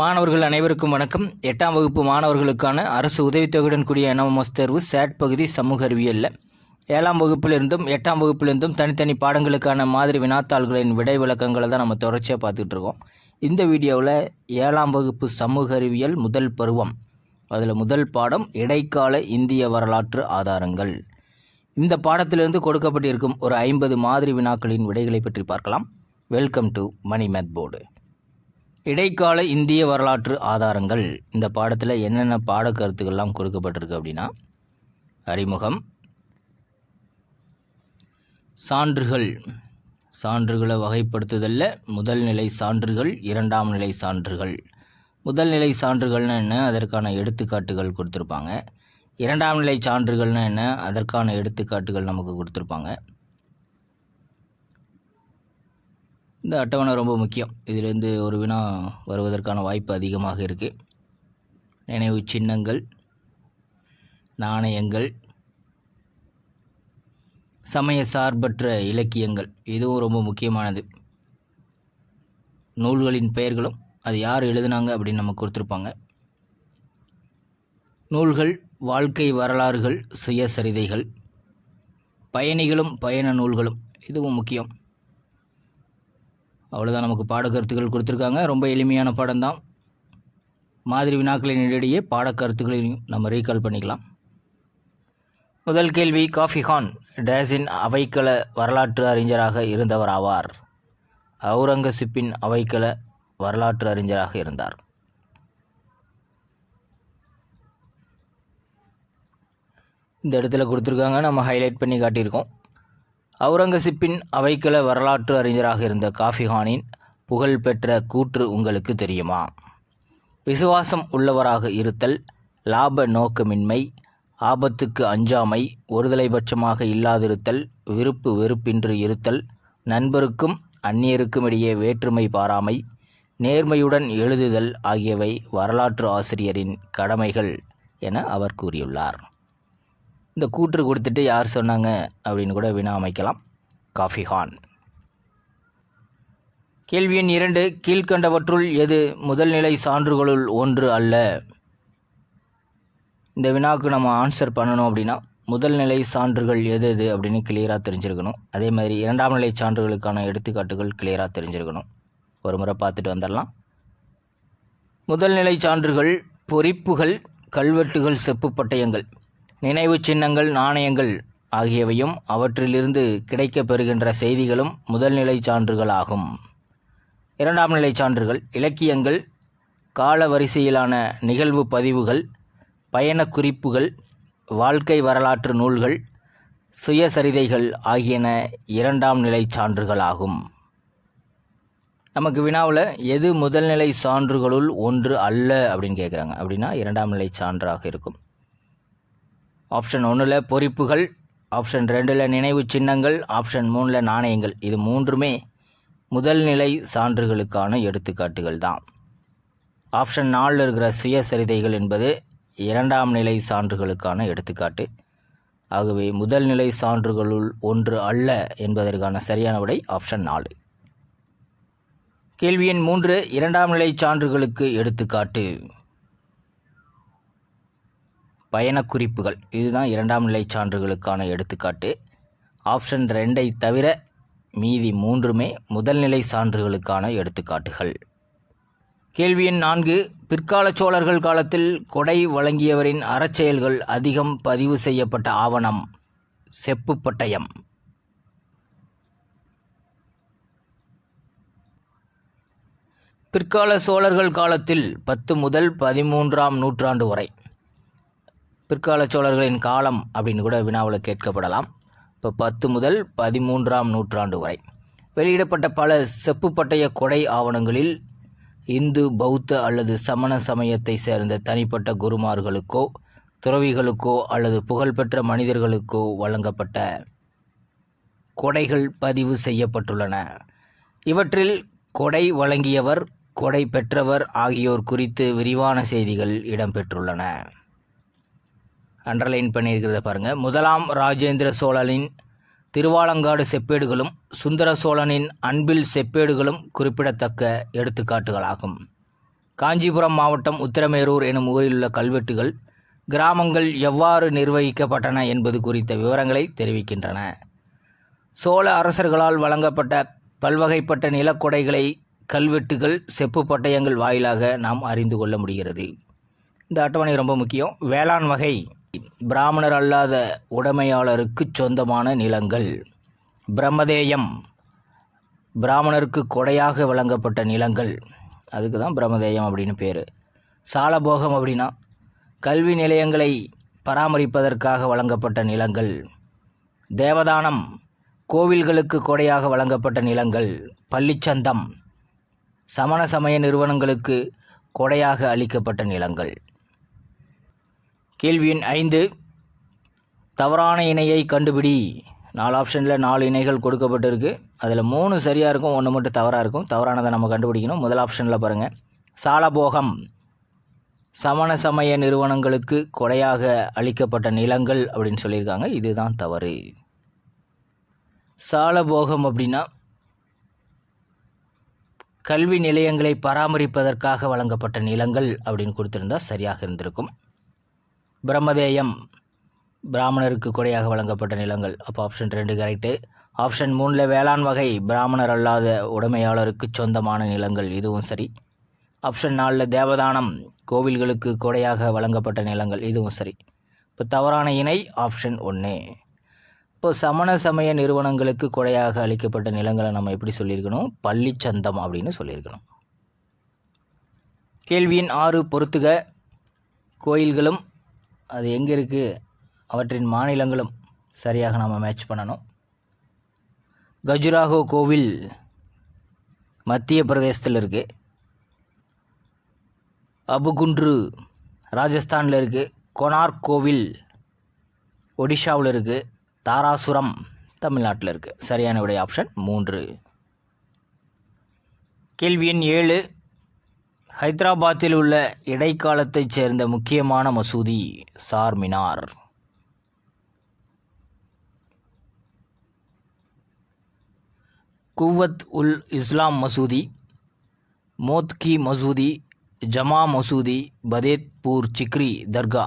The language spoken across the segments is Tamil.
மாணவர்கள் அனைவருக்கும் வணக்கம். எட்டாம் வகுப்பு மாணவர்களுக்கான அரசு உதவித்தொகையுடன் கூடிய என்எம்எஸ் தேர்வு சேட் பகுதி சமூக அறிவியலில். ஏழாம் வகுப்பிலிருந்தும் எட்டாம் வகுப்பிலிருந்தும் தனித்தனி பாடங்களுக்கான மாதிரி வினாத்தாள்களின் விடை விளக்கங்களை தான் நம்ம தொடர்ச்சியாக பார்த்துட்டு இருக்கோம். இந்த வீடியோவில் ஏழாம் வகுப்பு சமூக அறிவியல் முதல் பருவம் அதில் முதல் பாடம் இடைக்கால இந்திய வரலாற்று ஆதாரங்கள். இந்த பாடத்திலிருந்து கொடுக்கப்பட்டிருக்கும் ஒரு ஐம்பது மாதிரி வினாக்களின் விடைகளை பற்றி பார்க்கலாம். Welcome to Mani math board இடைக்கால இந்திய வரலாற்று ஆதாரங்கள். இந்த பாடத்தில் என்னென்ன பாடக்கருத்துக்கள்லாம் கொடுக்கப்பட்டிருக்கு அப்படின்னா அறிமுகம் சான்றுகள். சான்றுகளை வகைப்படுத்துதலில் முதல் நிலை சான்றுகள் இரண்டாம் நிலை சான்றுகள். முதல் நிலை சான்றுகள்னா என்ன? அதற்கான எடுத்துக்காட்டுகள் கொடுத்துருப்பாங்க. இரண்டாம் நிலை சான்றுகள்னால் என்ன? அதற்கான எடுத்துக்காட்டுகள் நமக்கு கொடுத்துருப்பாங்க. இந்த அட்டவணை ரொம்ப முக்கியம். இதிலிருந்து ஒரு வினா வருவதற்கான வாய்ப்பு அதிகமாக இருக்குது நினைவு சின்னங்கள் நாணயங்கள் சமய சார்பற்ற இலக்கியங்கள் இதுவும் ரொம்ப முக்கியமானது. நூல்களின் பெயர்களும் அது யார் எழுதுனாங்க அப்படின்னு நம்ம கொடுத்துருப்பாங்க. நூல்கள் வாழ்க்கை வரலாறுகள் சுயசரிதைகள் பயணிகளும் பயண நூல்களும் இதுவும் முக்கியம். அவ்வளோதான் நமக்கு பாடக்கருத்துக்கள் கொடுத்துருக்காங்க. ரொம்ப எளிமையான பாடம் தான் மாதிரி வினாக்களின் இடையே பாடக்கருத்துக்களையும் நம்ம ரீகால் பண்ணிக்கலாம். முதல் கேள்வி காஃபிஹான் டேஸின் அவைக்கள வரலாற்று அறிஞராக இருந்தவர் ஆவார். அவுரங்கசீப்பின் அவைக்கள வரலாற்று அறிஞராக இருந்தார். இந்த இடத்துல கொடுத்துருக்காங்க. நம்ம ஹைலைட் பண்ணி காட்டியிருக்கோம். அவுரங்கசீப்பின் அவைக்கள வரலாற்று அறிஞராக இருந்த காஃபிஹானின் புகழ்பெற்ற கூற்று உங்களுக்கு தெரியுமா? விசுவாசம் உள்ளவராக இருத்தல் லாப நோக்கமின்மை ஆபத்துக்கு அஞ்சாமை ஒருதலைபட்சமாக இல்லாதிருத்தல் விருப்பு வெறுப்பின்றி இருத்தல் நண்பருக்கும் அந்நியருக்கும் இடையே வேற்றுமை பாராமை நேர்மையுடன் எழுதுதல் ஆகியவை வரலாற்று ஆசிரியரின் கடமைகள் என அவர் கூறியுள்ளார். இந்த கூற்று கொடுத்துட்டு யார் சொன்னாங்க அப்படின்னு கூட வினா அமைக்கலாம். காஃபிஹான் கேள்வி எண் இரண்டு கீழ்கண்டவற்றுள் எது முதல்நிலை சான்றுகளுள் ஒன்று அல்ல? இந்த வினாவுக்கு நம்ம ஆன்சர் பண்ணணும் அப்படின்னா முதல் நிலை சான்றுகள் எது எது அப்படின்னு கிளியராக தெரிஞ்சிருக்கணும். அதே மாதிரி இரண்டாம் நிலை சான்றுகளுக்கான எடுத்துக்காட்டுகள் கிளியராக தெரிஞ்சிருக்கணும். ஒரு முறை பார்த்துட்டு வந்துடலாம். முதல் நிலை சான்றுகள் பொறிப்புகள் கல்வெட்டுகள் செப்பு பட்டயங்கள். நினைவுச் சின்னங்கள் நாணயங்கள் ஆகியவையும் அவற்றிலிருந்து கிடைக்கப் பெறுகின்ற செய்திகளும் முதல்நிலை சான்றுகளாகும். இரண்டாம் நிலை சான்றுகள் இலக்கியங்கள் கால வரிசையிலான நிகழ்வு பதிவுகள் பயண குறிப்புகள் வாழ்க்கை வரலாற்று நூல்கள் சுயசரிதைகள் ஆகியன இரண்டாம் நிலை சான்றுகள் ஆகும் நமக்கு வினாவில் எது முதல்நிலை சான்றுகளுள் ஒன்று அல்ல அப்படின்னு கேட்குறாங்க அப்படின்னா இரண்டாம் நிலை சான்றாக இருக்கும். ஆப்ஷன் ஒன்றில் பொறிப்புகள் ஆப்ஷன் ரெண்டில் நினைவு சின்னங்கள் ஆப்ஷன் மூணில் நாணயங்கள். இது மூன்றுமே முதல் நிலை சான்றுகளுக்கான எடுத்துக்காட்டுகள் தான். ஆப்ஷன் நாலில் இருக்கிற சுயசரிதைகள் என்பது இரண்டாம் நிலை சான்றுகளுக்கான எடுத்துக்காட்டு. ஆகவே முதல் நிலை சான்றுகளுள் ஒன்று அல்ல என்பதற்கான சரியான விடை ஆப்ஷன் நாலு. கேள்வி எண் மூன்று இரண்டாம் நிலை சான்றுகளுக்கு எடுத்துக்காட்டு. பயணக் குறிப்புகள் இதுதான் இரண்டாம் நிலை சான்றுகளுக்கான எடுத்துக்காட்டு. ஆப்ஷன் ரெண்டை தவிர மீதி மூன்றுமே முதல்நிலை சான்றுகளுக்கான எடுத்துக்காட்டுகள். கேள்வி எண் நான்கு. பிற்கால சோழர்கள் காலத்தில் கொடை வழங்கியவரின் அறச்செயல்கள் அதிகம் பதிவு செய்யப்பட்ட ஆவணம். செப்பு பட்டயம். பிற்கால சோழர்கள் காலத்தில் பத்து முதல் பதிமூன்றாம் நூற்றாண்டு வரை பிற்கால சோழர்களின் காலம் அப்படின்னு கூட வினாவில் கேட்கப்படலாம். இப்போ பத்து முதல் பதிமூன்றாம் நூற்றாண்டு வரை. வெளியிடப்பட்ட பல செப்பு பட்டய கொடை ஆவணங்களில் இந்து பௌத்த அல்லது சமண சமயத்தை சேர்ந்த தனிப்பட்ட குருமார்களுக்கோ துறவிகளுக்கோ அல்லது புகழ்பெற்ற மனிதர்களுக்கோ வழங்கப்பட்ட கொடைகள் பதிவு செய்யப்பட்டுள்ளன. இவற்றில் கொடை வழங்கியவர் கொடை பெற்றவர் ஆகியோர் குறித்து விரிவான செய்திகள் இடம்பெற்றுள்ளன. அண்டர்லைன் பண்ணியிருக்கிறத பாருங்கள் முதலாம் ராஜேந்திர சோழனின் திருவாலங்காடு செப்பேடுகளும் சுந்தர சோழனின் அன்பில் செப்பேடுகளும் குறிப்பிடத்தக்க எடுத்துக்காட்டுகளாகும். காஞ்சிபுரம் மாவட்டம் உத்திரமேரூர் எனும் ஊரில் உள்ள கல்வெட்டுகள் கிராமங்கள் எவ்வாறு நிர்வகிக்கப்பட்டன என்பது குறித்த விவரங்களை தெரிவிக்கின்றன. சோழ அரசர்களால் வழங்கப்பட்ட பல்வகைப்பட்ட நிலக்கொடைகளை கல்வெட்டுகள் செப்பு பட்டயங்கள் வாயிலாக நாம் அறிந்து கொள்ள முடிகிறது. இந்த அட்டவணை ரொம்ப முக்கியம். வேளாண் வகை பிராமணர் அல்லாத உடைமையாளருக்கு சொந்தமான நிலங்கள். பிரம்மதேயம். பிராமணருக்கு கொடையாக வழங்கப்பட்ட நிலங்கள். அதுக்கு தான் பிரம்மதேயம் அப்படின்னு பேர். சாலபோகம் அப்படின்னா கல்வி நிலையங்களை பராமரிப்பதற்காக வழங்கப்பட்ட நிலங்கள். தேவதானம். கோவில்களுக்கு கொடையாக வழங்கப்பட்ட நிலங்கள். பள்ளிச்சந்தம். சமண சமய நிறுவனங்களுக்கு கொடையாக அளிக்கப்பட்ட நிலங்கள். கேள்வி எண் ஐந்து. தவறான இணையை கண்டுபிடி. நாலு ஆப்ஷனில் நாலு இணைகள் கொடுக்கப்பட்டிருக்கு. அதில் மூணு சரியாக இருக்கும் ஒன்று மட்டும் தவறாக இருக்கும். தவறானதை நம்ம கண்டுபிடிக்கணும். முதல் ஆப்ஷனில் பாருங்கள் சாலபோகம். சமண சமய நிறுவனங்களுக்கு கொடையாக அளிக்கப்பட்ட நிலங்கள் அப்படின்னு சொல்லியிருக்காங்க. இதுதான் தவறு. சாலபோகம் அப்படின்னா கல்வி நிலையங்களை பராமரிப்பதற்காக வழங்கப்பட்ட நிலங்கள் அப்படின்னு கொடுத்துருந்தா சரியாக இருந்திருக்கும். பிரம்மதேயம். பிராமணருக்கு கொடையாக வழங்கப்பட்ட நிலங்கள். அப்போ ஆப்ஷன் ரெண்டு கரெக்டு ஆப்ஷன் மூணில் வேளாண் வகை பிராமணர் அல்லாத உடைமையாளருக்கு சொந்தமான நிலங்கள் இதுவும் சரி. ஆப்ஷன் நாலில் தேவதானம் கோவில்களுக்கு கொடையாக வழங்கப்பட்ட நிலங்கள் இதுவும் சரி. இப்போ தவறான இணை ஆப்ஷன் ஒன்று இப்போ சமண சமய நிறுவனங்களுக்கு கொடையாக அளிக்கப்பட்ட நிலங்களை நம்ம எப்படி சொல்லியிருக்கணும்? பள்ளிச்சந்தம் அப்படின்னு சொல்லியிருக்கணும். கேள்வியின் ஆறு பொறுத்துக. கோயில்களும் அது எங்கே இருக்குது அவற்றின் மாநிலங்களும் சரியாக நாம் மேட்ச் பண்ணணும். கஜுராஹோ கோவில் மத்திய பிரதேசத்தில் இருக்குது அபுகுன்று ராஜஸ்தானில் இருக்குது கொனார்க் கோவில் ஒடிஷாவில் இருக்குது தாராசுரம் தமிழ்நாட்டில் இருக்குது சரியான விடை ஆப்ஷன் மூன்று. கேள்வி எண் ஏழு. ஹைதராபாத்தில் உள்ள இடைக்காலத்தைச் சேர்ந்த முக்கியமான மசூதி சார்மினார் குவத் உல் இஸ்லாம் மசூதி மோத்கி மசூதி ஜமா மசூதி பதேத்பூர் சிக்ரி தர்கா.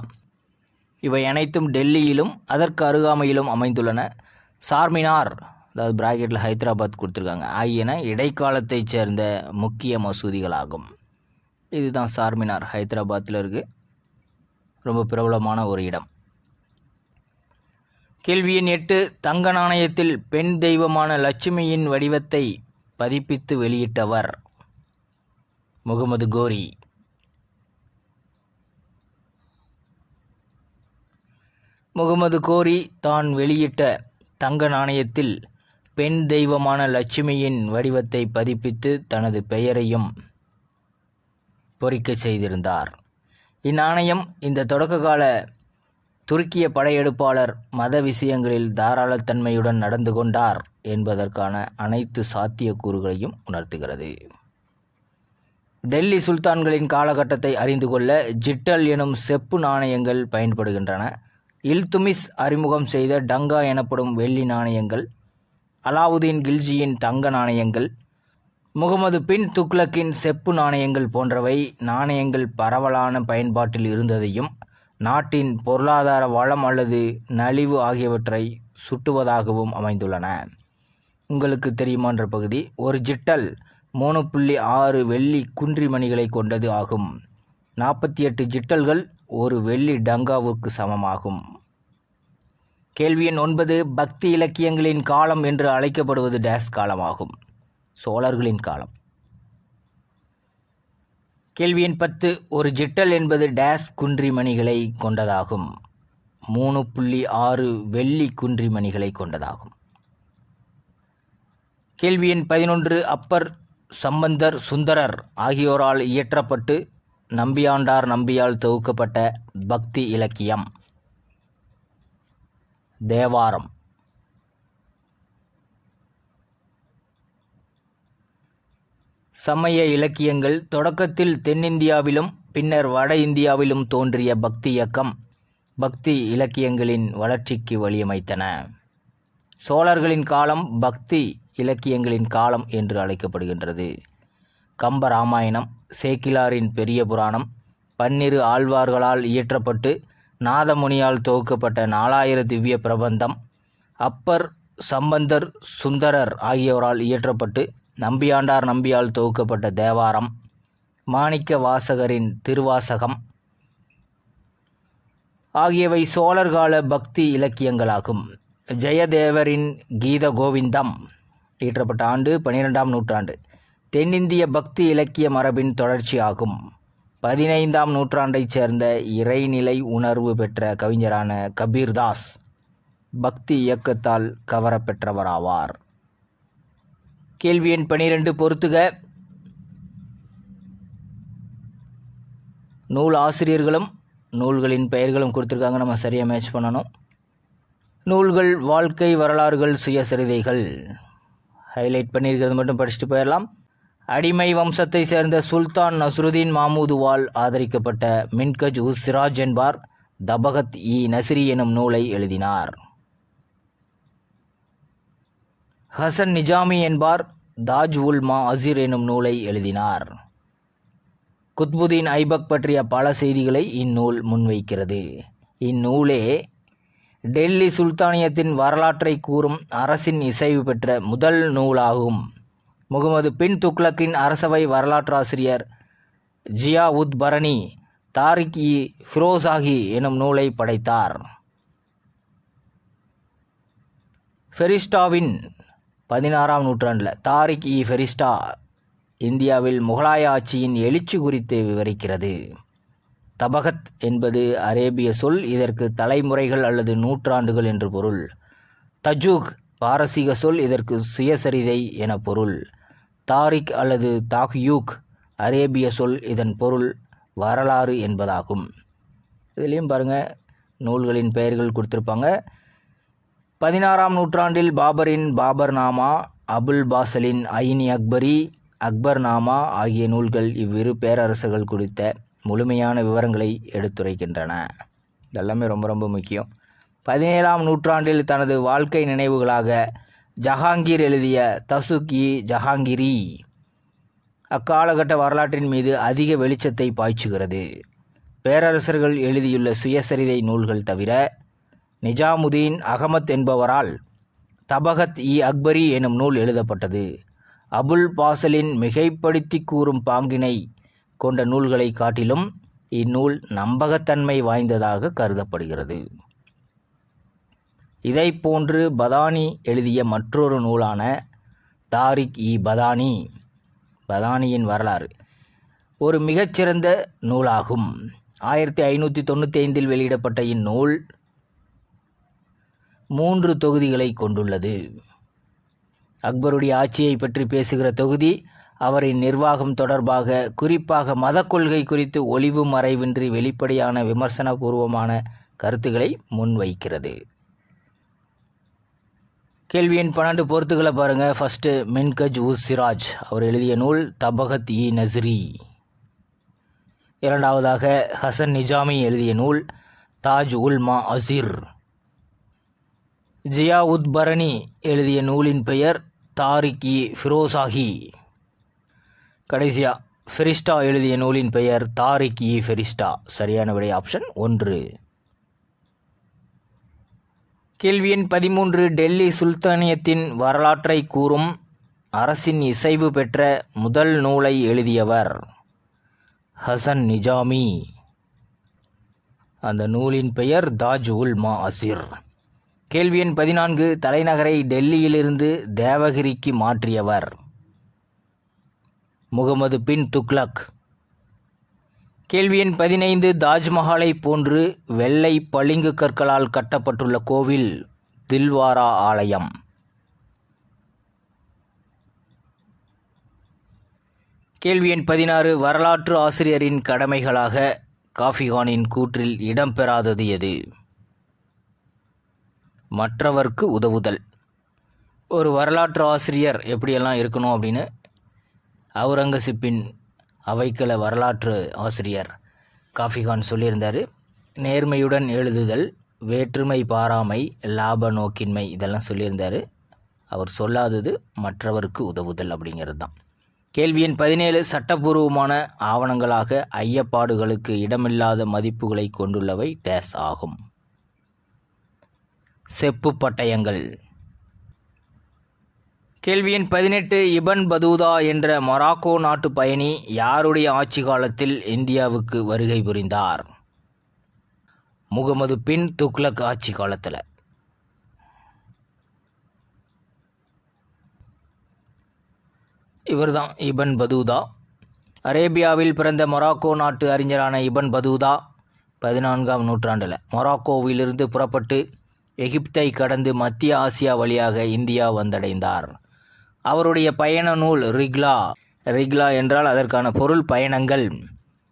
இவை அனைத்தும் டெல்லியிலும் அதற்கு அருகாமையிலும் அமைந்துள்ளன. சார்மினார் அதாவது பிராக்கெட்டில் ஹைதராபாத் கொடுத்துருக்காங்க. ஆகியன இடைக்காலத்தைச் சேர்ந்த முக்கிய மசூதிகளாகும். இதுதான் சார்மினார் ஹைதராபாத்தில் இருக்குது ரொம்ப பிரபலமான ஒரு இடம். கேள்வி எண் எட்டு தங்க நாணயத்தில் பெண் தெய்வமான லட்சுமியின் வடிவத்தை பதிப்பித்து வெளியிட்டவர் முகமது கோரி. முகமது கோரி தான் வெளியிட்ட தங்க நாணயத்தில் பெண் தெய்வமான லட்சுமியின் வடிவத்தை பதிப்பித்து தனது பெயரையும் பொறிக்கச் செய்திருந்தார். இந்நாணயம் இந்த தொடக்ககால துருக்கிய படையெடுப்பாளர் மத விஷயங்களில் தாராளத்தன்மையுடன் நடந்து கொண்டார் என்பதற்கான அனைத்து சாத்தியக்கூறுகளையும் உணர்த்துகிறது. டெல்லி சுல்தான்களின் காலகட்டத்தை அறிந்து கொள்ள ஜிட்டல் எனும் செப்பு நாணயங்கள் பயன்படுகின்றன. இல்துமிஸ் அறிமுகம் செய்த டங்கா எனப்படும் வெள்ளி நாணயங்கள் அலாவுதீன் கில்ஜியின் தங்க நாணயங்கள் முகமது பின் துக்ளக்கின் செப்பு நாணயங்கள் போன்றவை நாணயங்கள் பரவலான பயன்பாட்டில் இருந்ததையும் நாட்டின் பொருளாதார வளம் அல்லது நலிவு ஆகியவற்றை சுட்டுவதாகவும் அமைந்துள்ளன. உங்களுக்கு தெரியுமான்ற பகுதி ஒரு ஜிட்டல் மூணு புள்ளி ஆறு வெள்ளி குன்றிமணிகளை கொண்டது ஆகும். நாற்பத்தி எட்டு ஜிட்டல்கள் ஒரு வெள்ளி டங்காவுக்கு சமமாகும். கேள்வி எண் ஒன்பது பக்தி இலக்கியங்களின் காலம் என்று அழைக்கப்படுவது டேஸ் காலமாகும். சோழர்களின் காலம். கேள்வி எண் பத்து ஒரு ஜிட்டல் என்பது டேஸ் குன்றிமணிகளை கொண்டதாகும். மூணு புள்ளி ஆறு வெள்ளி குன்றிமணிகளை கொண்டதாகும். கேள்வி எண் பதினொன்று அப்பர் சம்பந்தர் சுந்தரர் ஆகியோரால் இயற்றப்பட்டு நம்பியாண்டார் நம்பியால் தொகுக்கப்பட்ட பக்தி இலக்கியம். தேவாரம். சமய இலக்கியங்கள் தொடக்கத்தில் தென்னிந்தியாவிலும் பின்னர் வட இந்தியாவிலும் தோன்றிய பக்தி இயக்கம் பக்தி இலக்கியங்களின் வளர்ச்சிக்கு வழியமைத்தன. சோழர்களின் காலம் பக்தி இலக்கியங்களின் காலம் என்று அழைக்கப்படுகின்றது. கம்ப ராமாயணம் சேக்கிலாரின் பெரிய புராணம் பன்னிரு ஆழ்வார்களால் இயற்றப்பட்டு நாதமுனியால் தொகுக்கப்பட்ட நாலாயிர திவ்ய பிரபந்தம் அப்பர் சம்பந்தர் சுந்தரர் ஆகியோரால் இயற்றப்பட்டு நம்பியாண்டார் நம்பியால் தொகுக்கப்பட்ட தேவாரம் மாணிக்க வாசகரின் திருவாசகம் ஆகியவை சோழர் கால பக்தி இலக்கியங்களாகும். ஜெயதேவரின் கீத கோவிந்தம் இயற்றப்பட்ட ஆண்டு பன்னிரெண்டாம் நூற்றாண்டு. தென்னிந்திய பக்தி இலக்கிய மரபின் தொடர்ச்சியாகும் பதினைந்தாம் நூற்றாண்டைச் சேர்ந்த இறைநிலை உணர்வு பெற்ற கவிஞரான கபீர்தாஸ் பக்தி இயக்கத்தால் கவரப்பெற்றவராவார். கேள்வி எண் பனிரெண்டு பொறுத்துக. நூல் ஆசிரியர்களும் நூல்களின் பெயர்களும் கொடுத்துருக்காங்க. நம்ம சரியாக மேட்ச் பண்ணணும். நூல்கள் வாழ்க்கை வரலாறுகள் சுயசரிதைகள். ஹைலைட் பண்ணியிருக்கிறது மட்டும் படிச்சுட்டு போயிடலாம் அடிமை வம்சத்தை சேர்ந்த சுல்தான் நஸ்ருதீன் மாமூதுவால் ஆதரிக்கப்பட்ட மின்கஜ் உஸ் சிராஜ் என்பார் தபகத் இ நசிரி எனும் நூலை எழுதினார். ஹசன் நிஜாமி என்பார் தாஜ் உல் மா அசீர் எனும் நூலை எழுதினார். குத்புதீன் ஐபக் பற்றிய பல செய்திகளை இந்நூல் முன்வைக்கிறது. இந்நூலே டெல்லி சுல்தானியத்தின் வரலாற்றை கூறும் அரசின் இசைவு பெற்ற முதல் நூலாகும். முகமது பின் துக்ளக்கின் அரசவை வரலாற்றாசிரியர் ஜியா உத் பரணி தாரிக் இ ஃபிரோசாகி எனும் நூலை படைத்தார். ஃபெரிஸ்டாவின் பதினாறாம் நூற்றாண்டில் தாரிக் இ ஃபெரிஸ்டா இந்தியாவில் முகலாய ஆட்சியின் எழுச்சி குறித்து விவரிக்கிறது. தபகத் என்பது அரேபிய சொல் இதற்கு தலைமுறைகள் அல்லது நூற்றாண்டுகள் என்று பொருள். தஜூக் பாரசீக சொல் இதற்கு சுயசரிதை என பொருள். தாரிக் அல்லது தாக்யூக் அரேபிய சொல் இதன் பொருள் வரலாறு என்பதாகும். இதுலேயும் பாருங்கள் நூல்களின் பெயர்கள் கொடுத்துருப்பாங்க. பதினாறாம் நூற்றாண்டில் பாபரின் பாபர் நாமா அபுல் பாசலின் ஐனி அக்பரி அக்பர் நாமா ஆகிய நூல்கள் இவ்விரு பேரரசர்கள் குறித்த முழுமையான விவரங்களை எடுத்துரைக்கின்றன. இதெல்லாமே ரொம்ப ரொம்ப முக்கியம். பதினேழாம் நூற்றாண்டில் தனது வாழ்க்கை நினைவுகளாக ஜஹாங்கீர் எழுதிய தசுக் இ ஜஹாங்கிரி. அக்காலகட்ட வரலாற்றின் மீது அதிக வெளிச்சத்தை பாய்ச்சுகிறது. பேரரசர்கள் எழுதியுள்ள சுயசரிதை நூல்கள் தவிர நிஜாமுதீன் அகமத் என்பவரால் தபகத் இ அக்பரி எனும் நூல் எழுதப்பட்டது. அபுல் பாசலின் மிகைப்படுத்தி கூறும் பாங்கினை கொண்ட நூல்களை காட்டிலும் இந்நூல் நம்பகத்தன்மை வாய்ந்ததாக கருதப்படுகிறது. இதை போன்று பதானி எழுதிய மற்றொரு நூலான தாரிக் இ பதானி பதானியின் வரலாறு ஒரு மிகச்சிறந்த நூலாகும். ஆயிரத்தி ஐநூற்றி தொண்ணூற்றி ஐந்தில் வெளியிடப்பட்ட இந்நூல் மூன்று தொகுதிகளை கொண்டுள்ளது. அக்பருடைய ஆட்சியை பற்றி பேசுகிற தொகுதி அவரின் நிர்வாகம் தொடர்பாக குறிப்பாக மத கொள்கை குறித்து ஒளிவு மறைவின்றி வெளிப்படையான விமர்சனபூர்வமான கருத்துக்களை முன்வைக்கிறது. கேள்வி எண் பன்னெண்டு பொறுத்துக்களை பாருங்கள் ஃபஸ்ட்டு மின்கஜ் உஸ் சிராஜ் அவர் எழுதிய நூல் தபகத் இ நஸ்ரி. இரண்டாவதாக ஹசன் நிஜாமி எழுதிய நூல் தாஜ் உல் மா அசிர் ஜியா பரணி எழுதிய நூலின் பெயர் தாரிக் இ ஃபிரோசாகி கடைசியா ஃபெரிஸ்டா எழுதிய நூலின் பெயர் தாரிக் இ ஃபெரிஸ்டா சரியான விடை ஆப்ஷன் ஒன்று. கேள்வி எண் பதிமூன்று டெல்லி சுல்தானியத்தின் வரலாற்றை கூறும் அரசின் இசைவு பெற்ற முதல் நூலை எழுதியவர் ஹசன் நிஜாமி. அந்த நூலின் பெயர் தாஜ் உல் மா அசிர் கேள்வி எண் பதினான்கு தலைநகரை டெல்லியிலிருந்து தேவகிரிக்கு மாற்றியவர். முகமது பின் துக்லக் கேள்வி எண் பதினைந்து தாஜ்மஹாலை போன்று வெள்ளை பளிங்கு கற்களால் கட்டப்பட்டுள்ள கோவில் தில்வாரா ஆலயம். கேள்வி எண் பதினாறு வரலாற்று ஆசிரியரின் கடமைகளாக காஃபிகானின் கூற்றில் இடம்பெறாதது எது? மற்றவர்க்கு உதவுதல். ஒரு வரலாற்று ஆசிரியர் எப்படியெல்லாம் இருக்கணும் அப்படின்னு அவுரங்கசீப்பின் அவைக்கள வரலாற்று ஆசிரியர் காஃபிகான் சொல்லியிருந்தார். நேர்மையுடன் எழுதுதல் வேற்றுமை பாராமை லாப நோக்கின்மை இதெல்லாம் சொல்லியிருந்தார். அவர் சொல்லாதது மற்றவருக்கு உதவுதல் அப்படிங்கிறது தான் கேள்வி எண் பதினேழு சட்டபூர்வமான ஆவணங்களாக ஐயப்பாடுகளுக்கு இடமில்லாத மதிப்புகளை கொண்டுள்ளவை டேஸ் ஆகும். செப்பு பட்டயங்கள். கேள்வி எண் பதினெட்டு இபன் பதூதா என்ற மொராக்கோ நாட்டு பயணி யாருடைய ஆட்சி காலத்தில் இந்தியாவுக்கு வருகை புரிந்தார்? முகமது பின் துக்ளக் ஆட்சி காலத்தில். இவர்தான் இபன் பதூதா. அரேபியாவில் பிறந்த மொராக்கோ நாட்டு அறிஞரான இபன் பதூதா பதினான்காம் நூற்றாண்டில் மொராக்கோவிலிருந்து புறப்பட்டு எகிப்தை கடந்து மத்திய ஆசியா வழியாக இந்தியா வந்தடைந்தார். அவருடைய பயண நூல் ரிக்லா. ரிக்லா என்றால் அதற்கான பொருள் பயணங்கள்.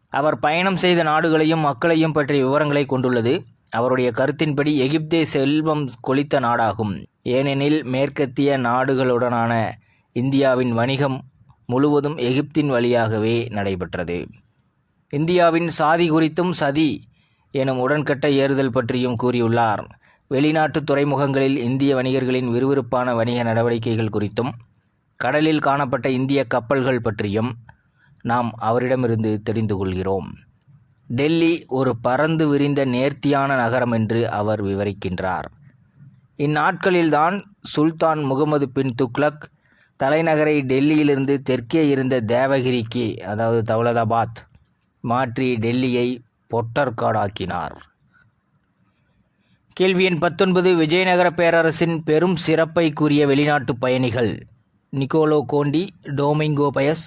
அவர் பயணம் செய்த நாடுகளையும் மக்களையும் பற்றிய விவரங்களை கொண்டுள்ளது. அவருடைய கருத்தின்படி எகிப்தே செல்வம் கொளித்த நாடாகும். ஏனெனில் மேற்கத்திய நாடுகளுடனான இந்தியாவின் வணிகம் முழுவதும் எகிப்தின் வழியாகவே நடைபெற்றது. இந்தியாவின் சாதி குறித்தும் சதி எனும் உடன்கட்டை ஏறுதல் பற்றியும் கூறியுள்ளார். வெளிநாட்டு துறைமுகங்களில் இந்திய வணிகர்களின் விறுவிறுப்பான வணிக நடவடிக்கைகள் குறித்தும் கடலில் காணப்பட்ட இந்திய கப்பல்கள் பற்றியும் நாம் அவரிடமிருந்து தெரிந்து கொள்கிறோம். டெல்லி ஒரு பறந்து விரிந்த நேர்த்தியான நகரம் என்று அவர் விவரிக்கின்றார். இந்நாட்களில்தான் சுல்தான் முகமது பின் துக்ளக் தலைநகரை டெல்லியிலிருந்து தெற்கே இருந்த தேவகிரிக்கு அதாவது தௌலதாபாத் மாற்றி டெல்லியை பொட்டர்காடாக்கினார் கேள்வி எண் பத்தொன்பது விஜயநகர பேரரசின் பெரும் சிறப்பை கூறிய வெளிநாட்டு பயணிகள். Niccolo Conti Domingo Paes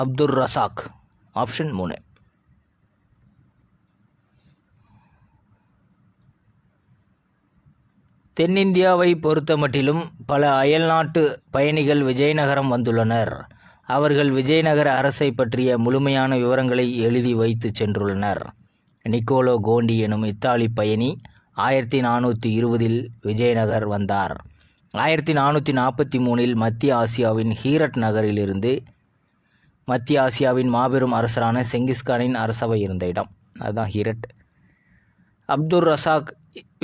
Abdur Razzaq. Option மூணு. தென்னிந்தியாவை பொறுத்தமட்டிலும் பல அயல்நாட்டு பயணிகள் விஜயநகரம் வந்துள்ளனர். அவர்கள் விஜயநகர அரசை பற்றிய முழுமையான விவரங்களை எழுதி வைத்து சென்றுள்ளனர். நிக்கோலோ கோண்டி எனும் இத்தாலி பயணி ஆயிரத்தி நானூற்றி இருபதில் விஜயநகர் வந்தார். ஆயிரத்தி நானூற்றி நாற்பத்தி மூணில் மத்திய ஆசியாவின் ஹீரட் நகரிலிருந்து மத்திய ஆசியாவின் மாபெரும் அரசரான செங்கிஸ்கானின் அரசவை இருந்த இடம். அதுதான் ஹீரட். அப்துல் ரசாக்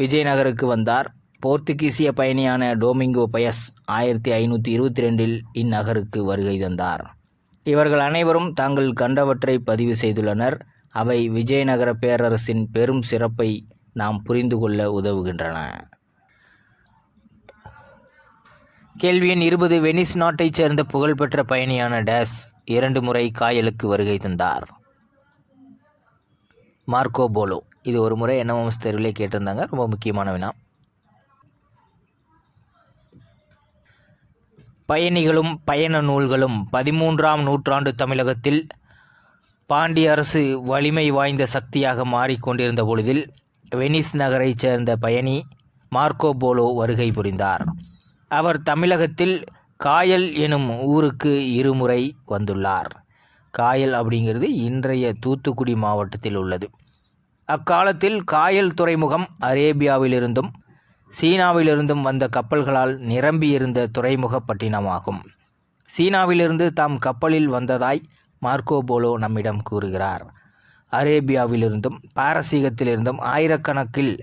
விஜயநகருக்கு வந்தார். போர்த்துகீசிய பயணியான டோமிங்கோ பயஸ் ஆயிரத்தி ஐநூற்றி இருபத்தி ரெண்டில் இந்நகருக்கு வருகை தந்தார். இவர்கள் அனைவரும் தாங்கள் கண்டவற்றை பதிவு செய்துள்ளனர். அவை விஜயநகர பேரரசின் பெரும் சிறப்பை நாம் புரிந்து கொள்ள உதவுகின்றன. கேள்வி எண் இருபது. வெனிஸ் நாட்டைச் சேர்ந்த புகழ்பெற்ற பயணியான டேஸ் இரண்டு முறை காயலுக்கு வருகை தந்தார். Marco Polo. இது ஒரு முறை என்எம்எஸ் தேர்விலே கேட்டிருந்தாங்க. ரொம்ப முக்கியமான வினா. பயணிகளும் பயண நூல்களும் பதிமூன்றாம் நூற்றாண்டு தமிழகத்தில் பாண்டிய அரசு வலிமை வாய்ந்த சக்தியாக மாறிக்கொண்டிருந்த பொழுதில் வெனிஸ் நகரைச் சேர்ந்த பயணி மார்க்கோ போலோ வருகை புரிந்தார். அவர் தமிழகத்தில் காயல் எனும் ஊருக்கு இருமுறை வந்துள்ளார். காயல் அப்படிங்கிறது இன்றைய தூத்துக்குடி மாவட்டத்தில் உள்ளது. அக்காலத்தில் காயல் துறைமுகம் அரேபியாவிலிருந்தும் சீனாவிலிருந்தும் வந்த கப்பல்களால் நிரம்பியிருந்த துறைமுகப்பட்டினமாகும் சீனாவிலிருந்து தாம் கப்பலில் வந்ததாய் மார்க்கோ போலோ நம்மிடம் கூறுகிறார். அரேபியாவிலிருந்தும் பாரசீகத்திலிருந்தும் ஆயிரக்கணக்கில்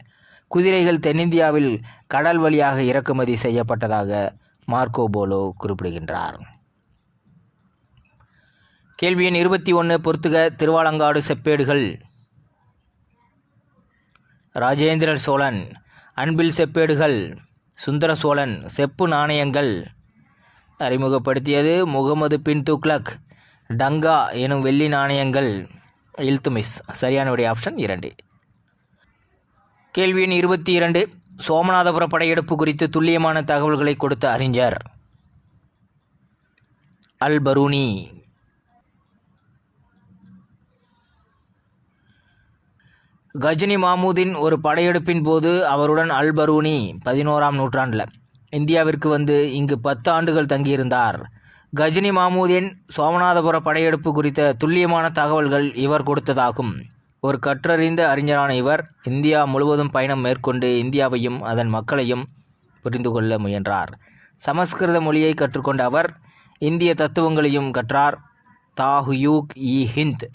குதிரைகள் தென்னிந்தியாவில் கடல் வழியாக இறக்குமதி செய்யப்பட்டதாக மார்க்கோ போலோ குறிப்பிடுகின்றார். கேள்வி எண் இருபத்தி ஒன்று பொறுத்துக திருவாலங்காடு செப்பேடுகள். ராஜேந்திர சோழன் அன்பில் செப்பேடுகள். சுந்தர சோழன் செப்பு நாணயங்கள். அறிமுகப்படுத்தியது முகமது பின் துக்ளக் டங்கா எனும் வெள்ளி நாணயங்கள். இல்துமிஸ். சரியான ஆப்ஷன் இரண்டு. கேள்வி எண் இருபத்தி இரண்டு. சோமநாதபுர படையெடுப்பு குறித்து துல்லியமான தகவல்களை கொடுத்த அறிஞர் அல் பரூனி கஜினி மாமூதின் ஒரு படையெடுப்பின் போது அவருடன் அல் பரூனி பதினோராம் நூற்றாண்டில். இந்தியாவிற்கு வந்து இங்கு பத்து ஆண்டுகள் தங்கியிருந்தார். கஜினி மாமூதின் சோமநாதபுர படையெடுப்பு குறித்த துல்லியமான தகவல்கள் இவர் கொடுத்ததாகும். ஒரு கற்றறிந்த அறிஞரான இவர் இந்தியா முழுவதும் பயணம் மேற்கொண்டு இந்தியாவையும் அதன் மக்களையும் புரிந்து கொள்ள முயன்றார். சமஸ்கிருத மொழியை கற்றுக்கொண்ட அவர் இந்திய தத்துவங்களையும் கற்றார். தாஹுயூக் இ ஹிந்த்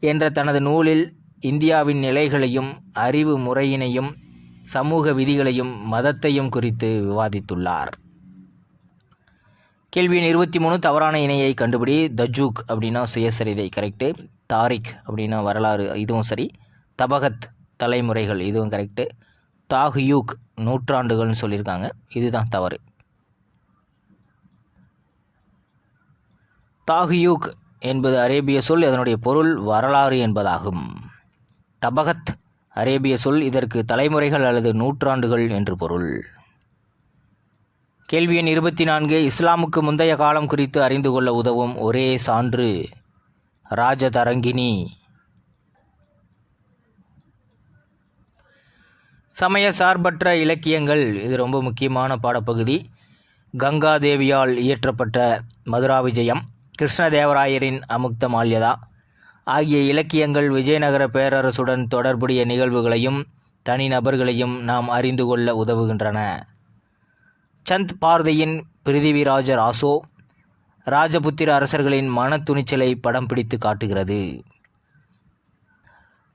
என்ற தனது நூலில் இந்தியாவின் நிலைகளையும் அறிவு முறையினையும் சமூக விதிகளையும் மதத்தையும் குறித்து விவாதித்துள்ளார். கேள்வி எண் இருபத்தி மூணு தவறான இணையை கண்டுபிடி. தஜூக் அப்படின்னா சுயசரிதை கரெக்டு தாரிக் அப்படின்னா வரலாறு இதுவும் சரி. தபகத் தலைமுறைகள் இதுவும் கரெக்டு தாஹ்யூக் நூற்றாண்டுகள்னு சொல்லியிருக்காங்க. இதுதான் தவறு. தாஹ்யூக் என்பது அரேபிய சொல் இதனுடைய பொருள் வரலாறு என்பதாகும். தபகத் அரேபிய சொல் இதற்கு தலைமுறைகள் அல்லது நூற்றாண்டுகள் என்று பொருள். கேள்வி எண் இருபத்தி நான்கு. இஸ்லாமுக்கு முந்தைய காலம் குறித்து அறிந்து கொள்ள உதவும் ஒரே சான்று ராஜதரங்கினி. சமய சார்பற்ற இலக்கியங்கள் இது ரொம்ப முக்கியமான பாடப்பகுதி. கங்காதேவியால் இயற்றப்பட்ட மதுரா விஜயம் கிருஷ்ணதேவராயரின் அமுக்த மால்யதா ஆகிய இலக்கியங்கள் விஜயநகர பேரரசுடன் தொடர்புடைய நிகழ்வுகளையும் தனிநபர்களையும் நாம் அறிந்து கொள்ள உதவுகின்றன. சந்த் பார்தையின் பிருதிவிராஜ ராசோ ராஜபுத்திர அரசர்களின் மன துணிச்சலை படம் பிடித்து காட்டுகிறது.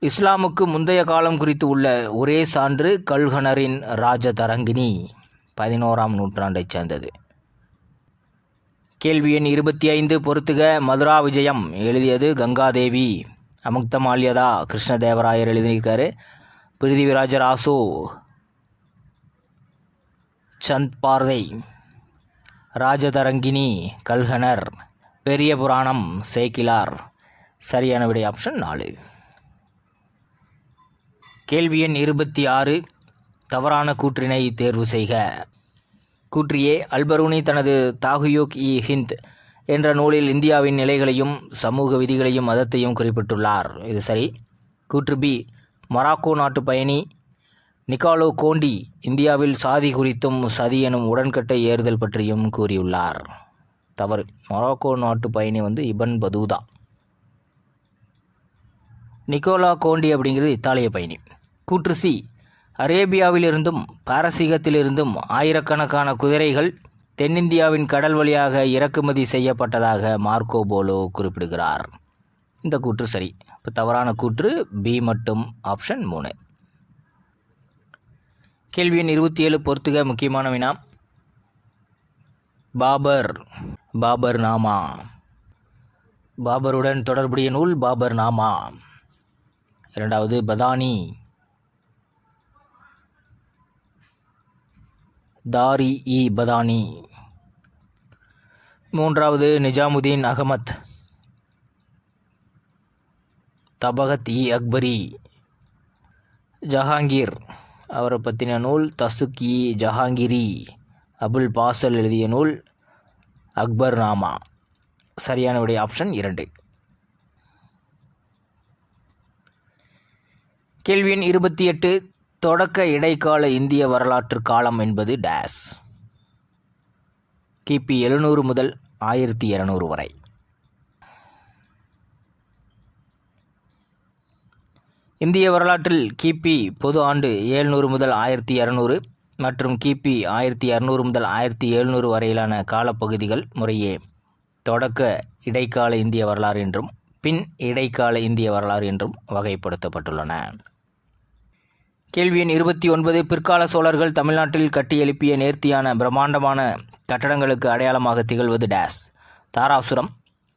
இஸ்லாமுக்கு முந்தைய காலம் குறித்து உள்ள ஒரே சான்று கல்கனரின் ராஜதரங்கினி பதினோராம் நூற்றாண்டைச் சேர்ந்தது. கேள்வி எண் இருபத்தி ஐந்து பொறுத்துக மதுரா விஜயம் எழுதியது கங்காதேவி அமுக்தமால்யதா கிருஷ்ணதேவராயர் எழுதியிருக்காரு. பிரிதிவிராஜ ராசோ சந்த் பார்வை ராஜதரங்கினி கல்கனர் பெரிய புராணம் சேக்கிலார். சரியான விடை ஆப்ஷன் நாலு. கேள்வி எண் இருபத்தி ஆறு தவறான கூற்றினை தேர்வு செய்க. கூற்றியே அல்பரூனி தனது தாகுயோக் இ ஹிந்த் என்ற நூலில் இந்தியாவின் நிலைகளையும் சமூக விதிகளையும் மதத்தையும் குறிப்பிட்டுள்ளார். இது சரி. கூற்று பி மொராக்கோ நாட்டு பயணி நிக்காலோ கோண்டி இந்தியாவில் சாதி குறித்தும் சதி எனும் உடன்கட்டை ஏறுதல் பற்றியும் கூறியுள்ளார். தவறு. மொராக்கோ நாட்டு பயணி வந்து இபன் பதூதா. நிக்கோலா கோண்டி அப்படிங்கிறது இத்தாலிய பயணி. கூற்று சி. அரேபியாவிலிருந்தும் பாரசீகத்திலிருந்தும் ஆயிரக்கணக்கான குதிரைகள் தென்னிந்தியாவின் கடல் வழியாக இறக்குமதி செய்யப்பட்டதாக மார்க்கோ போலோ குறிப்பிடுகிறார். இந்த கூற்று சரி. இப்போ தவறான கூற்று பி மட்டும் ஆப்ஷன் மூணு. கேள்வி எண் இருபத்தி ஏழு பொறுத்துக முக்கியமான வினா பாபர் பாபர் நாமா. பாபருடன் தொடர்புடைய நூல் பாபர் நாமா. இரண்டாவது பதானி. தாரி இ பதானி. மூன்றாவது நிஜாமுதீன் அகமத். தபகத் இ அக்பரி. ஜஹாங்கீர். அவரை பற்றின நூல் தசுக்கி ஜஹாங்கிரி. அபுல் பாசல் எழுதிய நூல் அக்பர் நாமா சரியான விடை ஆப்ஷன் இரண்டு. கேள்வி எண் இருபத்தி எட்டு தொடக்க இடைக்கால இந்திய வரலாற்று காலம் என்பது டேஸ் கிபி எழுநூறு முதல் ஆயிரத்தி இரநூறு வரை. இந்திய வரலாற்றில் கிபி பொது ஆண்டு ஏழ்நூறு முதல் ஆயிரத்தி இரநூறு மற்றும் கிபி ஆயிரத்தி இரநூறு முதல் ஆயிரத்தி எழுநூறு வரையிலான காலப்பகுதிகள் முறையே தொடக்க இடைக்கால இந்திய வரலாறு என்றும் பின் இடைக்கால இந்திய வரலாறு என்றும் வகைப்படுத்தப்பட்டுள்ளன. கேள்வி எண் இருபத்தி ஒன்பது பிற்கால சோழர்கள் தமிழ்நாட்டில் கட்டி எழுப்பிய நேர்த்தியான பிரம்மாண்டமான கட்டடங்களுக்கு அடையாளமாக திகழ்வது டேஸ். தாராசுரம்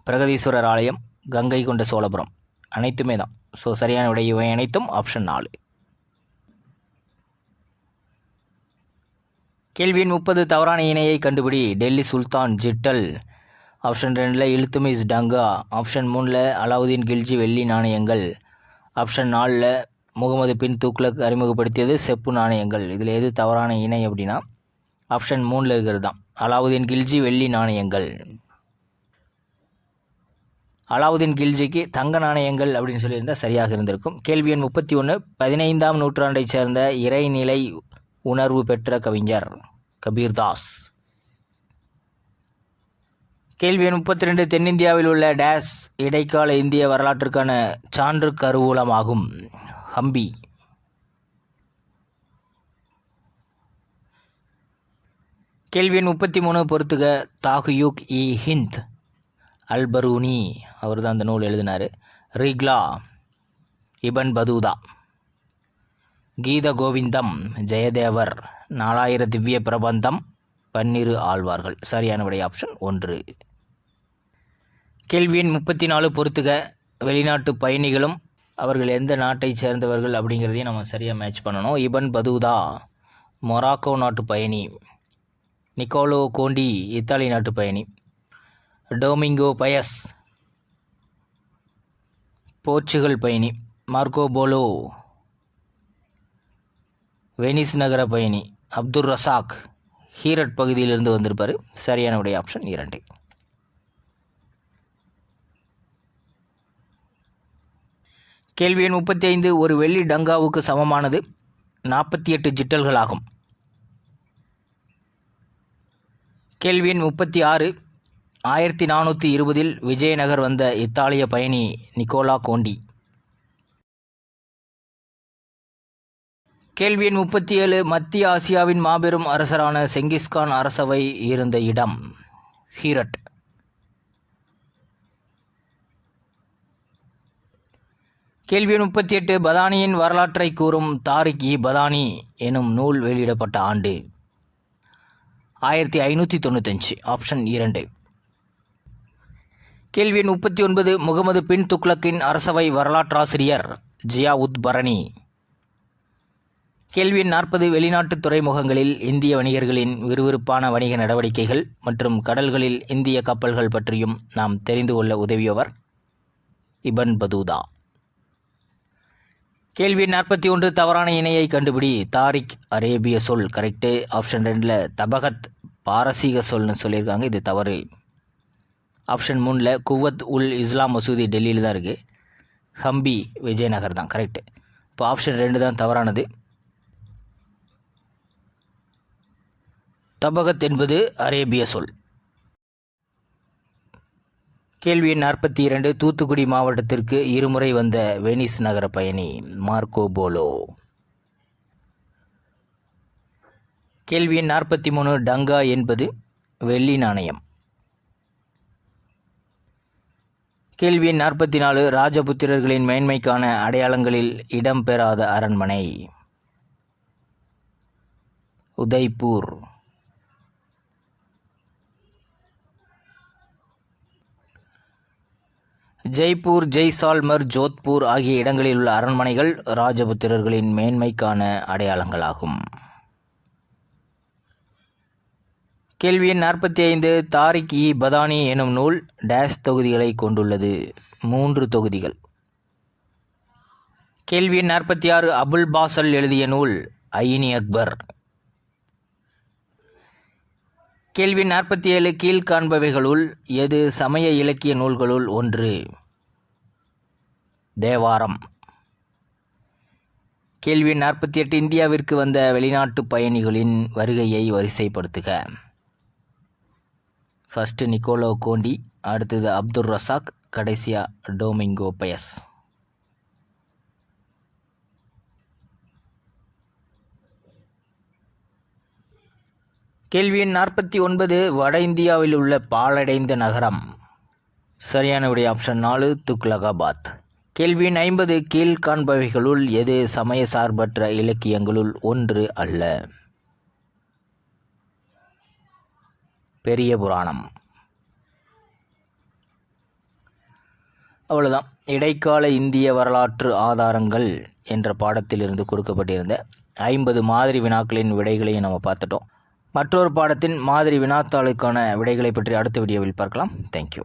பிரகதீஸ்வரர் ஆலயம் கங்கை கொண்ட சோழபுரம். அனைத்துமே தான். ஸோ சரியான விடை இவை அனைத்தும் ஆப்ஷன் நாலு. கேள்வி எண் முப்பது தவறான இணையை கண்டுபிடி. டெல்லி சுல்தான் ஜிட்டல். ஆப்ஷன் ரெண்டில் இழுத்துமிஸ் டங்கா. ஆப்ஷன் மூணில் அலாவுதீன் கில்ஜி வெள்ளி நாணயங்கள். ஆப்ஷன் நாலில் முகமது பின் தூக்லக் அறிமுகப்படுத்தியது செப்பு நாணயங்கள். இதில் எது தவறான இணை அப்படின்னா ஆப்ஷன் மூணில் இருக்கிறது தான். அலாவுதீன் கில்ஜி வெள்ளி நாணயங்கள். அலாவுதீன் கில்ஜிக்கு தங்க நாணயங்கள் அப்படின்னு சொல்லியிருந்தால் சரியாக இருந்திருக்கும். கேள்வி எண் முப்பத்தி ஒன்று பதினைந்தாம் நூற்றாண்டைச் சேர்ந்த இறைநிலை உணர்வு பெற்ற கவிஞர் கபீர்தாஸ். கேள்வி எண் முப்பத்தி ரெண்டு தென்னிந்தியாவில் உள்ள டேஸ் இடைக்கால இந்திய வரலாற்றுக்கான சான்று கருவூலமாகும். ஹம்பி. கேள்வி எண் முப்பத்தி மூணு பொறுத்துக தாகுயூக் இ ஹிந்த். அல்பரூனி அவர் தான் அந்த நூல் எழுதினார். ரிக்லா இபன் பதூதா. கீத கோவிந்தம் ஜெயதேவர் நாலாயிர திவ்ய பிரபந்தம் பன்னிரு ஆழ்வார்கள். சரியான விடை ஆப்ஷன் ஒன்று. கேள்வி எண் முப்பத்தி நாலு பொறுத்துக வெளிநாட்டு பயணிகளும் அவர்கள் எந்த நாட்டை சேர்ந்தவர்கள் அப்படிங்கிறதையும் நம்ம சரியாக மேட்ச் பண்ணணும். இபன் பதூதா மொராக்கோ நாட்டு பயணி. நிக்கோலோ கோண்டி இத்தாலி நாட்டு பயணி. Domingo Paes. போர்ச்சுகல் பயணி மார்க்கோ போலோ. வெனிஸ் நகர பயணி அப்துல் ரசாக் ஹீரட் பகுதியிலிருந்து வந்திருப்பார். சரியான உடைய ஆப்ஷன் இரண்டு. கேள்வி எண் முப்பத்தி ஐந்து ஒரு வெள்ளி டங்காவுக்கு சமமானது. நாற்பத்தி எட்டு ஜிட்டல்களாகும். கேள்வி எண் முப்பத்தி ஆறு ஆயிரத்தி நானூற்றி இருபதில் விஜயநகர் வந்த இத்தாலிய பயணி நிக்கோலா கோண்டி. கேள்வி எண் முப்பத்தி ஏழு மத்திய ஆசியாவின் மாபெரும் அரசரான செங்கிஸ்கான் அரசவை இருந்த இடம் ஹீரட். கேள்வி எண் முப்பத்தி எட்டு பதானியின் வரலாற்றை கூறும் தாரிக் இ பதானி எனும் நூல் வெளியிடப்பட்ட ஆண்டு ஆயிரத்தி ஐநூற்றி தொண்ணூத்தஞ்சு ஆப்ஷன் இரண்டு. கேள்வி எண் முப்பத்தி ஒன்பது முகமது பின் துக்ளக்கின் அரசவை வரலாற்றாசிரியர் ஜியா உத் பரணி. கேள்வி எண் நாற்பது வெளிநாட்டு துறைமுகங்களில் இந்திய வணிகர்களின் விறுவிறுப்பான வணிக நடவடிக்கைகள் மற்றும் கடல்களில் இந்திய கப்பல்கள் பற்றியும் நாம் தெரிந்து கொள்ள உதவியவர் இபன் பதூதா. கேள்வி நாற்பத்தி ஒன்று தவறான இணையை கண்டுபிடி தாரிக் அரேபிய சொல் கரெக்டு ஆப்ஷன் ரெண்டில் தபகத் பாரசீக சொல்னு சொல்லியிருக்காங்க இது தவறு. ஆப்ஷன் மூணில் குவத் உல் இஸ்லாம் மசூதி டெல்லியில் தான் இருக்குது ஹம்பி விஜயநகர் தான் கரெக்டு இப்போ ஆப்ஷன் ரெண்டு தான் தவறானது. தபகத் என்பது அரேபிய சொல். கேள்வி எண் நாற்பத்தி இரண்டு தூத்துக்குடி மாவட்டத்திற்கு இருமுறை வந்த வெனிஸ் நகர பயணி மார்க்கோ போலோ. கேள்வி எண் நாற்பத்தி மூணு டங்கா என்பது வெள்ளி நாணயம். கேள்வி எண் நாற்பத்தி நாலு ராஜபுத்திரர்களின் மேன்மைக்கான அடையாளங்களில் இடம்பெறாத அரண்மனை. உதய்பூர். ஜெய்ப்பூர் ஜெய்சால்மர் ஜோத்பூர் ஆகிய இடங்களில் உள்ள அரண்மனைகள் ராஜபுத்திரர்களின் மேன்மைக்கான அடையாளங்களாகும். கேள்வி எண் நாற்பத்தி ஐந்து தாரிக் இ. பதானி எனும் நூல் டேஷ் தொகுதிகளை கொண்டுள்ளது. மூன்று தொகுதிகள். கேள்வி எண் நாற்பத்தி ஆறு அபுல் பாசல் எழுதிய நூல் ஐனி அக்பர். கேள்வி நாற்பத்தி ஏழு கீழ்காண்பவைகளுள் எது சமய இலக்கிய நூல்களுள் ஒன்று? தேவாரம். கேள்வி நாற்பத்தி எட்டு இந்தியாவிற்கு வந்த வெளிநாட்டு பயணிகளின் வருகையை வரிசைப்படுத்துக. ஃபஸ்ட்டு நிக்கோலோ கோண்டி அடுத்தது அப்துல் ரசாக் கடைசியா டோமிங்கோ பயஸ் கேள்வி எண் நாற்பத்தி ஒன்பது வட இந்தியாவில் உள்ள பாழடைந்த நகரம். சரியான விடை ஆப்ஷன் நாலு துக்லகாபாத். கேள்வி எண் ஐம்பது கீழ்காண்பவைகளுள் எது சமய சார்பற்ற இலக்கியங்களுள் ஒன்று அல்ல? பெரிய புராணம். அவ்வளோதான் இடைக்கால இந்திய வரலாற்று ஆதாரங்கள் என்ற பாடத்திலிருந்து கொடுக்கப்பட்டிருந்த ஐம்பது மாதிரி வினாக்களின் விடைகளையும் நம்ம பார்த்துட்டோம். மற்றொரு பாடத்தின் மாதிரி வினாத்தாளுக்கான விடைகளை பற்றி அடுத்த வீடியோவில் பார்க்கலாம். தேங்க்யூ